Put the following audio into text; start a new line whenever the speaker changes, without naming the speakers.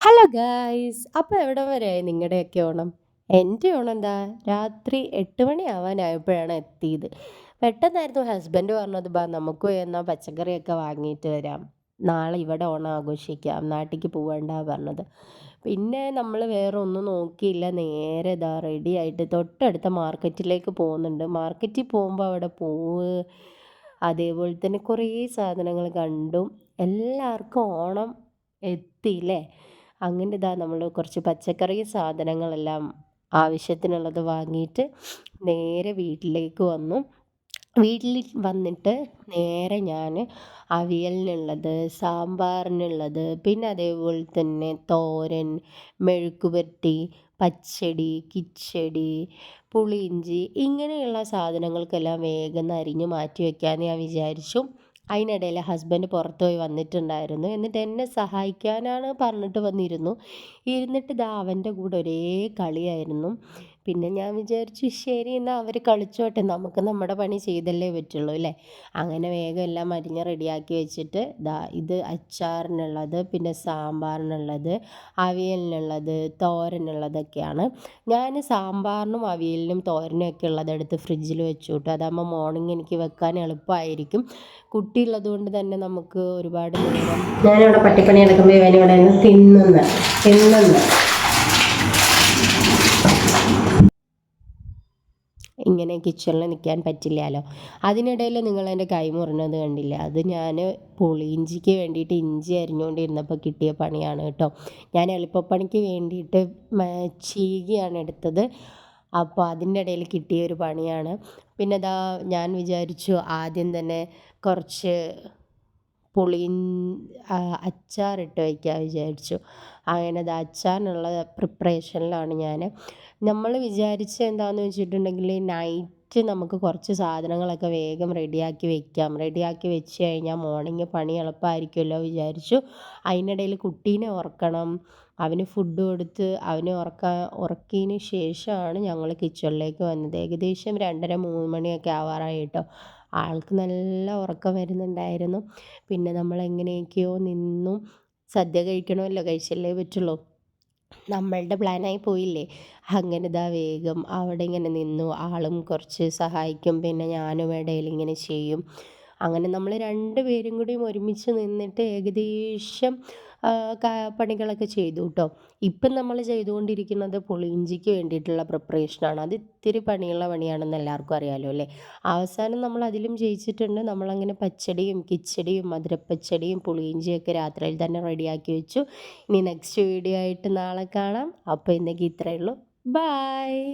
Hello guys അപ്പോൾ എവിടെ വരെയായി നിങ്ങളുടെയൊക്കെ ഓണം. എന്റെ ഓണം എന്താ? രാത്രി എട്ട് മണി ആവാനായപ്പോഴാണ് എത്തിയത്. പെട്ടെന്നായിരുന്നു ഹസ്ബൻഡ് പറഞ്ഞത് ബാ നമുക്ക് എന്നാൽ പച്ചക്കറിയൊക്കെ വാങ്ങിയിട്ട് വരാം. നാളെ ഇവിടെ ഓണം ആഘോഷിക്കാം. നാട്ടിലേക്ക് പോകണ്ട പറഞ്ഞത്. പിന്നെ നമ്മൾ വേറെ ഒന്നും നോക്കിയില്ല. നേരെ ഇതാ റെഡി ആയിട്ട് തൊട്ടടുത്ത മാർക്കറ്റിലേക്ക് പോകുന്നുണ്ട്. മാർക്കറ്റിൽ പോകുമ്പോൾ അവിടെ പൂവ് അതേപോലെ തന്നെ കുറേ സാധനങ്ങൾ കണ്ടു. എല്ലാവർക്കും ഓണം എത്തിയില്ലേ അങ്ങനെ ഇതാ നമ്മൾ കുറച്ച് പച്ചക്കറി സാധനങ്ങളെല്ലാം ആവശ്യത്തിനുള്ളത് വാങ്ങിയിട്ട് നേരെ വീട്ടിലേക്ക് വന്നു. വീട്ടിൽ വന്നിട്ട് നേരെ ഞാൻ അവിയലിനുള്ളത് സാമ്പാറിനുള്ളത് പിന്നെ അതേപോലെ തന്നെ തോരൻ മെഴുക്കുപുരട്ടി പച്ചടി കിച്ചടി പുളിയിഞ്ചി ഇങ്ങനെയുള്ള സാധനങ്ങൾക്കെല്ലാം വേഗം അരിഞ്ഞ് മാറ്റി വയ്ക്കാമെന്ന് ഞാൻ വിചാരിച്ചു. അതിനിടയിൽ ഹസ്ബൻഡ് പുറത്ത് പോയി വന്നിട്ടുണ്ടായിരുന്നു. എന്നിട്ട് എന്നെ സഹായിക്കാനാണ് പറഞ്ഞിട്ട് വന്നിരുന്നു. ഇരുന്നിട്ട് ഇതാ അവന്റെ കൂടെ ഒരേ കളിയായിരുന്നു. പിന്നെ ഞാൻ വിചാരിച്ചു ശരി എന്നാൽ അവർ കളിച്ചോട്ടെ. നമുക്ക് നമ്മുടെ പണി ചെയ്തല്ലേ പറ്റുള്ളൂ അല്ലേ? അങ്ങനെ വേഗം എല്ലാം അരിഞ്ഞ് റെഡിയാക്കി വെച്ചിട്ട് ദാ ഇത് അച്ചാറിനുള്ളത് പിന്നെ സാമ്പാറിനുള്ളത് അവിയലിനുള്ളത് തോരനുള്ളതൊക്കെയാണ്. ഞാൻ സാമ്പാറിനും അവിയലിനും തോരനും ഒക്കെ ഉള്ളതെടുത്ത് ഫ്രിഡ്ജിൽ വെച്ചു അതാകുമ്പോൾ മോർണിംഗ് എനിക്ക് വെക്കാൻ എളുപ്പമായിരിക്കും കുട്ടിയുള്ളത് കൊണ്ട് തന്നെ നമുക്ക് ഒരുപാട് ഞാനിവിടെ പട്ടിപ്പണി എടുക്കുമ്പോൾ ഇവനിവിടെ നിന്ന് തിന്നുന്ന തിന്നുന്ന. ഇങ്ങനെ കിച്ചണിൽ നിൽക്കാൻ പറ്റില്ലല്ലോ. അതിനിടയിൽ നിങ്ങൾ എന്റെ കൈ മുറിഞ്ഞത് കണ്ടില്ല? അത് ഞാൻ പുളിയിഞ്ചിക്ക് വേണ്ടിയിട്ട് ഇഞ്ചി അരിഞ്ഞുകൊണ്ടിരുന്നപ്പോൾ കിട്ടിയ പണിയാണ് കേട്ടോ. ഞാൻ എളുപ്പപ്പണിക്ക് വേണ്ടിയിട്ട് ചീകിയാണ് എടുത്തത്. അപ്പോൾ അതിന്റെ ഇടയിൽ കിട്ടിയ ഒരു പണിയാണ്. പിന്നെ ഇതാ ഞാൻ വിചാരിച്ചു ആദ്യം തന്നെ കുറച്ച് പുളി അച്ചാറിട്ട് വയ്ക്കാൻ വിചാരിച്ചു. അങ്ങനെ അത് അച്ചാറിനുള്ള പ്രിപ്പറേഷനിലാണ് ഞാൻ നമ്മൾ വിചാരിച്ച എന്താണെന്ന് വെച്ചിട്ടുണ്ടെങ്കിൽ നൈറ്റ് നമുക്ക് കുറച്ച് സാധനങ്ങളൊക്കെ വേഗം റെഡിയാക്കി വെക്കാം. റെഡിയാക്കി വെച്ച് കഴിഞ്ഞാൽ മോർണിംഗ് പണി എളുപ്പമായിരിക്കുമല്ലോ വിചാരിച്ചു. അതിനിടയിൽ കുട്ടീനെ ഉറക്കണം അവന് ഫുഡ് കൊടുത്ത് അവനെ ഉറക്കാൻ ഉറക്കിയതിന് ശേഷമാണ് ഞങ്ങൾ കിച്ചണിലേക്ക് വന്നത്. ഏകദേശം രണ്ടര മൂന്ന് മണിയൊക്കെ ആവാറായി കേട്ടോ. ആൾക്ക് നല്ല ഉറക്കം വരുന്നുണ്ടായിരുന്നു. പിന്നെ നമ്മൾ എങ്ങനെയൊക്കെയോ നിന്നും സദ്യ കഴിക്കണമല്ലോ കഴിച്ചല്ലേ പറ്റുള്ളൂ. നമ്മളുടെ പ്ലാനായി പോയില്ലേ? അങ്ങനെ ഇതാ വേഗം അവിടെ ഇങ്ങനെ നിന്നു. ആളും കുറച്ച് സഹായിക്കും. പിന്നെ ഞാനും ഇടയിൽ ഇങ്ങനെ ചെയ്യും. അങ്ങനെ നമ്മൾ രണ്ട് പേരും കൂടിയും ഒരുമിച്ച് നിന്നിട്ട് ഏകദേശം പണികളൊക്കെ ചെയ്തു കേട്ടോ ഇപ്പം നമ്മൾ ചെയ്തുകൊണ്ടിരിക്കുന്നത് പുളിയിഞ്ചിക്ക് വേണ്ടിയിട്ടുള്ള പ്രിപ്പറേഷനാണ് അത് ഇത്തിരി പണിയുള്ള പണിയാണെന്ന് എല്ലാവർക്കും അറിയാമല്ലോ അല്ലേ? അവസാനം നമ്മൾ അതിലും ജയിച്ചിട്ടുണ്ട്. നമ്മളങ്ങനെ പച്ചടിയും കിച്ചടിയും മധുരപ്പച്ചടിയും പുളിയിഞ്ചിയൊക്കെ രാത്രിയിൽ തന്നെ റെഡിയാക്കി വെച്ചു. ഇനി നെക്സ്റ്റ് വീഡിയോ ആയിട്ട് നാളെ കാണാം. അപ്പോൾ ഇന്നേക്ക് ഇത്രയേ ഉള്ളൂ. ബായ്